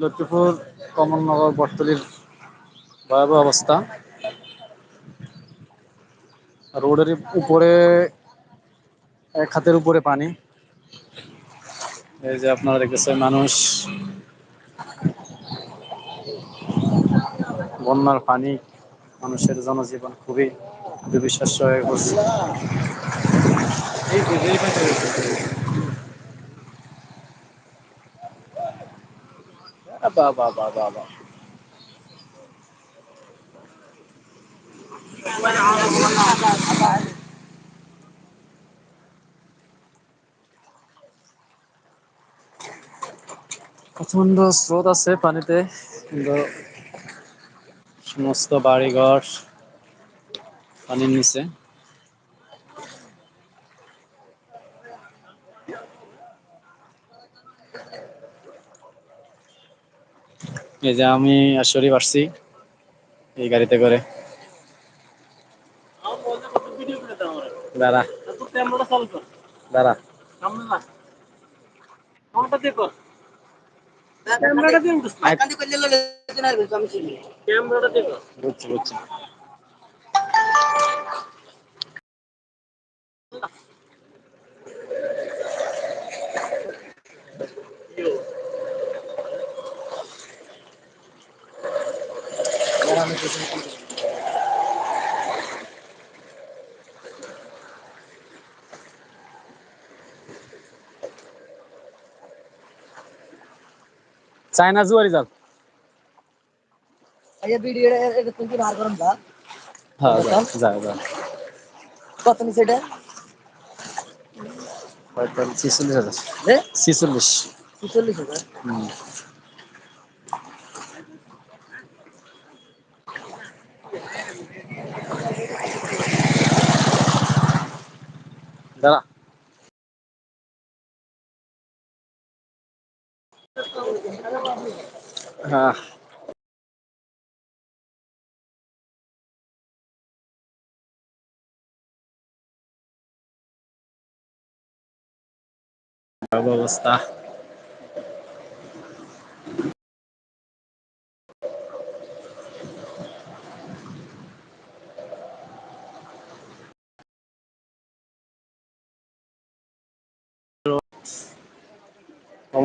লক্ষ্মীপুর কমলনগর বটতলির ভয়াবহ অবস্থা। রোডের উপরে, এক হাতের উপরে পানি। এই যে আপনারা দেখতেছেন মানুষ। বন্যার পানি মানুষের জনজীবন খুবই দুর্বিশ্বাস্য হয়ে পড়ছে। বা বা বা বা বা প্রচণ্ড স্রোত আছে পানিতে কিন্তু সমস্ত বাড়িঘর পানির নিচে। এই যে আমি আর শরীফ আসছি এই গাড়িতে করে। দাঁড়া। দাঁড়া। বুঝছি বুঝছি। চায়না জুয়ারি জাল আইয়া ভিডিও এটা তুমি বার করুন দা হ্যাঁ যা যা যা কত নিছে এটা পঁয়তাল্লিশ ছিচল্লিশ হাজার রে ছিচল্লিশ 44000 হুম দাঁড়া। হ্যাঁ। অবস্থা।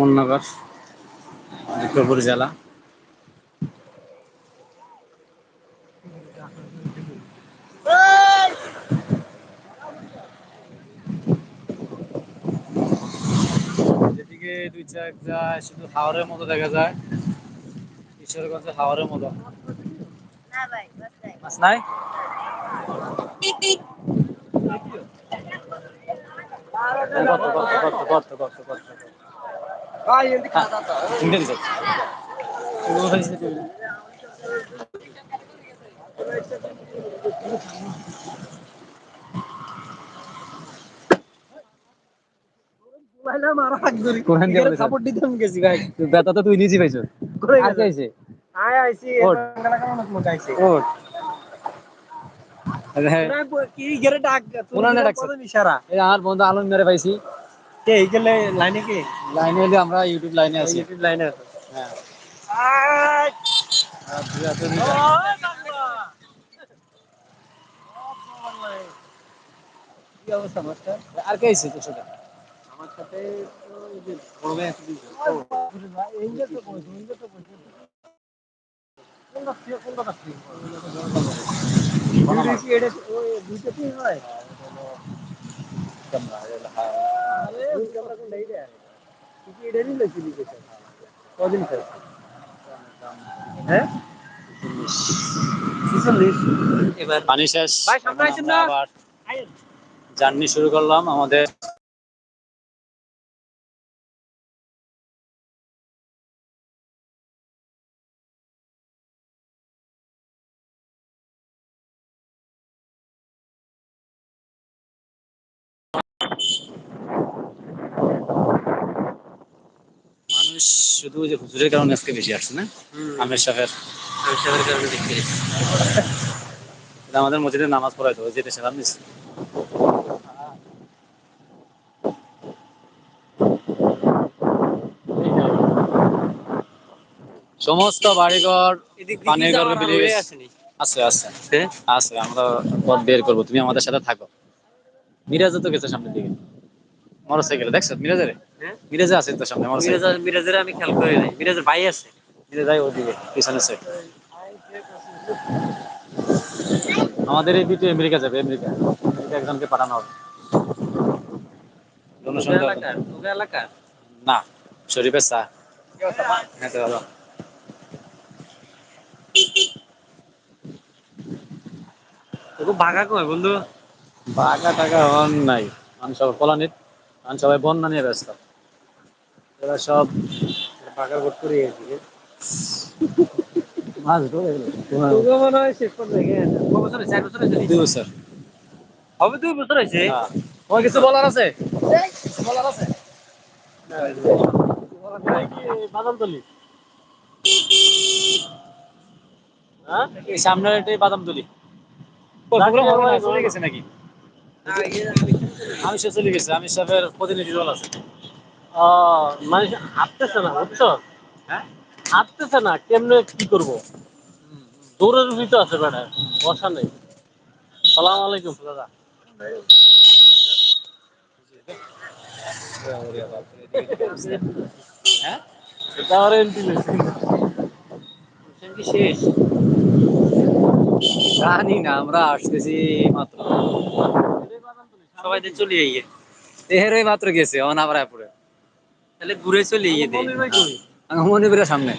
কমলনগর বিক্রমপুর জেলা। শুধু হাওরের মতো দেখা যায়। ঈশ্বরগঞ্জে হাওরের মতো। মাছ নাই? গর্ত, গর্ত, গর্ত, গর্ত, গর্ত, গর্ত। খাইছে তুই। ব্যথা তো নিজেই পাইছো। আর কে আইছে? আয় আইছি। আইছি। কি গেরে ডাক ডাকছে। ইশারা এই বন্ধু আলম মেরে পাইছি। কে এই গেলে লাইনে কি লাইনে হলে আমরা ইউটিউব লাইনে আছি ইউটিউব লাইনে হ্যাঁ আয় আর দুই হাতে দুইটা। কি অবস্থা মাস্টার আর কে আইছে তোর সাথে আমার সাথে তো এই যে বড় ভাই আছে দুইজন এই যে তো বলছি এই যে তো বলছি কোনটা ছিল কোনটা ছিল দুইটা এটা ওই দুইটা কি হয় কদিন হ্যাঁ এবার পানি শেষ। জার্নি শুরু করলাম। আমাদের মানুষ শুধু যে হুজুরের কারণে আজকে বেশি আসছে না? আমের সাহেবের হিসাবের কারণে দেখতে আমাদের মসজিদে নামাজ পড়াইতো যেটা সেলাম সমস্ত বাড়িঘর পানির ঘরে গেছে। আছে আছে। আছে আমরা পথ বের করব। তুমি আমাদের সাথে থাকো। মিরাজও তো গেছে সামনের দিকে। মোটরসাইকেলে দেখছ? মিরাজের? মিরাজে আছে তো সামনে মিরাজ মিরাজের আমি খেয়াল করি নাই। মিরাজের ভাই আছে। মিরাজ ওদিকে পিছনে সাইড আমাদের এই দুটো আমেরিকা যাবে আমেরিকা। আমেরিকা একজনকে পাঠানো হবে। না শরীফের চা হ্যাঁ ভাগা কয় বন্ধু? বাঘা টাকা হন নাই। মানুষ পলানিত মানুষ সবাই বন্যা নিয়ে ব্যস্ত। এরা সব ভাগা ভোট করে গেছি। মাছ ধরে। মনে হয় শেষ পর্যন্ত দেখে কত বছর চার বছর দুই বছর। হবে দুই বছর হয়েছে? হ্যাঁ। তোমার কিছু বলার আছে? বলার আছে? বাদাম হ্যাঁ? এই সামনের এটাই বাদাম তুলি চলে গেছে নাকি? আমি সে চলে গেছে, আমি সবের প্রতিনিধি দল আছে। মানে হাঁটতেছে না, বুঝছ? হ্যাঁ? হাঁটতেছে না, কেমনে কি করব? দৌড়ের ভিতর আছে বেটা, বসা নেই। সালাম আলাইকুম, দাদা। হ্যাঁ? জানি না, আমরা আসতেছি মাত্র। সবাই তো চলে আইয়ে। তেহেরই মাত্র গেছে অন আবার পরে তাহলে ঘুরে চলে আইয়ে দে মনিপুরের সামনে।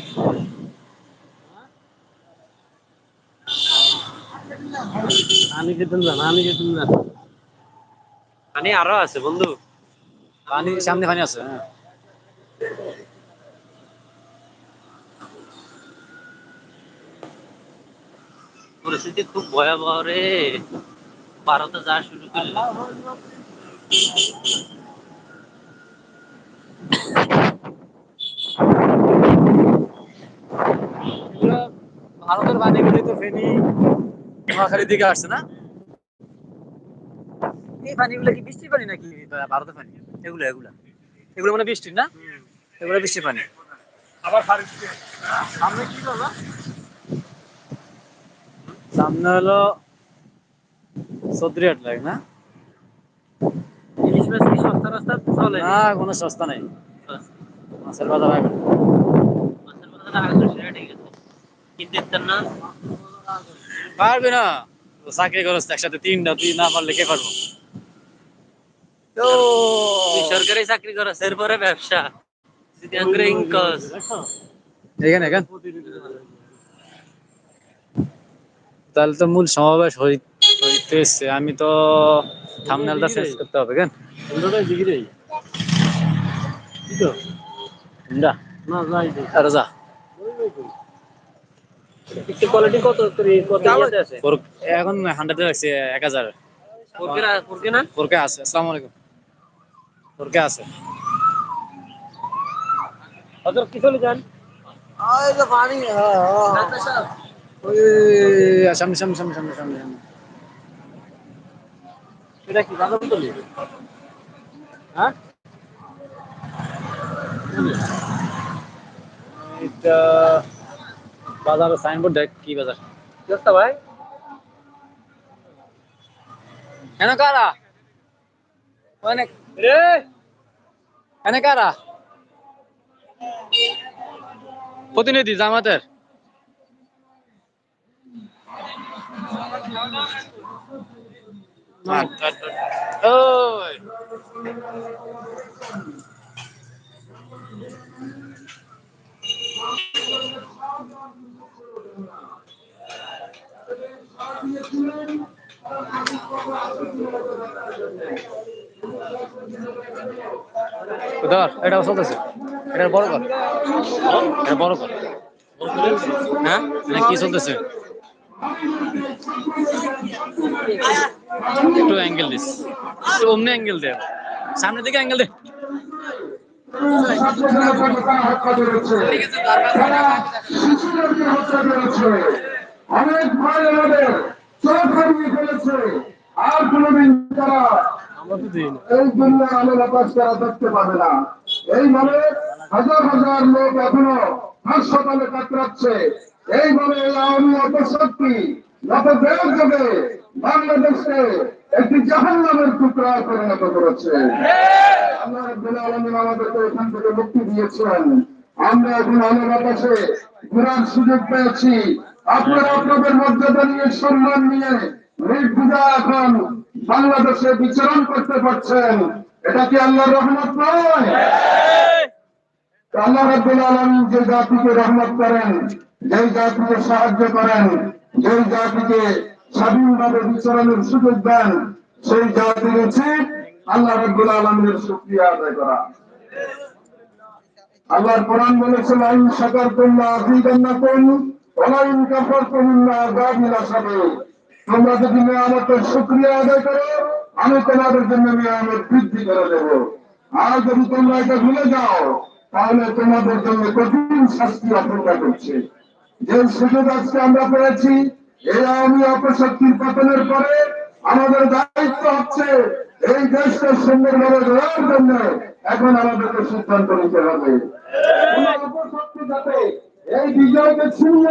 আমি যেতাম না আমি যেতাম না। মানে আরও আছে বন্ধু। পানি সামনে পানি আছে হ্যাঁ। পরিস্থিতি খুব ভয়াবহ রে। ভারতে যা শুরু করল। ভারতের তো ফেনি নোয়াখালীর দিকে আসছে না? এই পানিগুলো কি বৃষ্টির পানি নাকি? ভারতের পানি এগুলো এগুলা। এগুলো মানে বৃষ্টির না? এগুলো বৃষ্টির পানি আবার সামনে কি করবা সামনে হলো চৌধুরীহাট লাগে না? ইলিশ মাছ কি সস্তা রাস্তা চলে? না কোনো সস্তা নাই। মাছের বাজার আগে। মাছের বাজারে আগে সেটা ঠিক আছে। কিন্তু না? পারবে না? চাকরি খরচ একসাথে তিনটা তুই না পারলে কে পারব? তো সরকারি চাকরি করছ এরপরে ব্যবসা। যদি আঙ্গুরে ইনকস। এখানে এখানে। তাহলে তো মূল সমাবেশ হই- হইতেছে আমি তো থামনেলটা শেষ করতে হবে কেন? ওটাই ডিগ্রি তো? যা। না যাই আরে যা। পিকচার কোয়ালিটি কত কত আছে? এখন না? আসসালামু আলাইকুম। কি চলে যান? ওই সামনে সামনে সামনে সামনে সামনে সামনে। এটা কি বাদাম তলি হ্যাঁ? এটা বাজার সাইনবোর্ড দেখ কি বাজার। দোস্ত ভাই। কেন কারা? ওখানে রে! এনে কারা? প্রতিনিধি জামাতের। ধর এটা চলতেছে। এটা বড় কর এটা বড় কর হ্যাঁ? কি চলতেছে? একটু অ্যাঙ্গেল দিস। একটু অমনি অ্যাঙ্গেল দে। সামনের দিকে অ্যাঙ্গেল দে। এই এইভাবে হাজার হাজার লোক এখনও হাসপাতালে কাতরাচ্ছে। এইভাবে এই আওয়ামী অপশক্তি গত দেড় যুগে বাংলাদেশকে একটি জাহান নামের টুকরা পরিণত করেছে। আল্লাহ আমাদেরকে এখান থেকে মুক্তি দিয়েছেন। আমরা এখন আলো বাতাসে ঘোরার সুযোগ পেয়েছি। আপনারা আপনাদের মর্যাদা নিয়ে, সম্মান নিয়ে নির্বিধা এখন বাংলাদেশে বিচরণ করতে পারছেন। এটা কি আল্লাহর রহমত নয়? আল্লাহ রাব্বুল আলামিন যে জাতিকে রহমত করেন, যেই জাতিকে সাহায্য করেন, যেই জাতিকে স্বাধীনভাবে বিচরণের সুযোগ দেন সেই জাতির উচিত আল্লাহ রাব্বুল আলামিনের শুকরিয়া আদায় করা। আল্লাহর কোরআন বলেছে লাইন শাকার তোমরা আফিদান্নাকুম ওয়ালাইন কাফারতুম ইন্না আযাবি লাশাদীদ তোমরা যদি নিয়ামতের শুকরিয়া আদায় করো, আমি তোমাদের জন্য নিয়ামত বৃদ্ধি করে দেব। আর যদি তোমরা এটা ভুলে যাও, তাহলে তোমাদের জন্য কঠিন শাস্তি অপেক্ষা করছে। যে সুযোগ আজকে আমরা পেয়েছি এই আওয়ামী অপশক্তির পতনের পরে আমাদের দায়িত্ব হচ্ছে এই দেশকে সুন্দরভাবে গড়ার জন্য এখন আমাদেরকে সিদ্ধান্ত নিতে হবে। অপশক্তি যাতে এই বিজয়কে ছিনিয়ে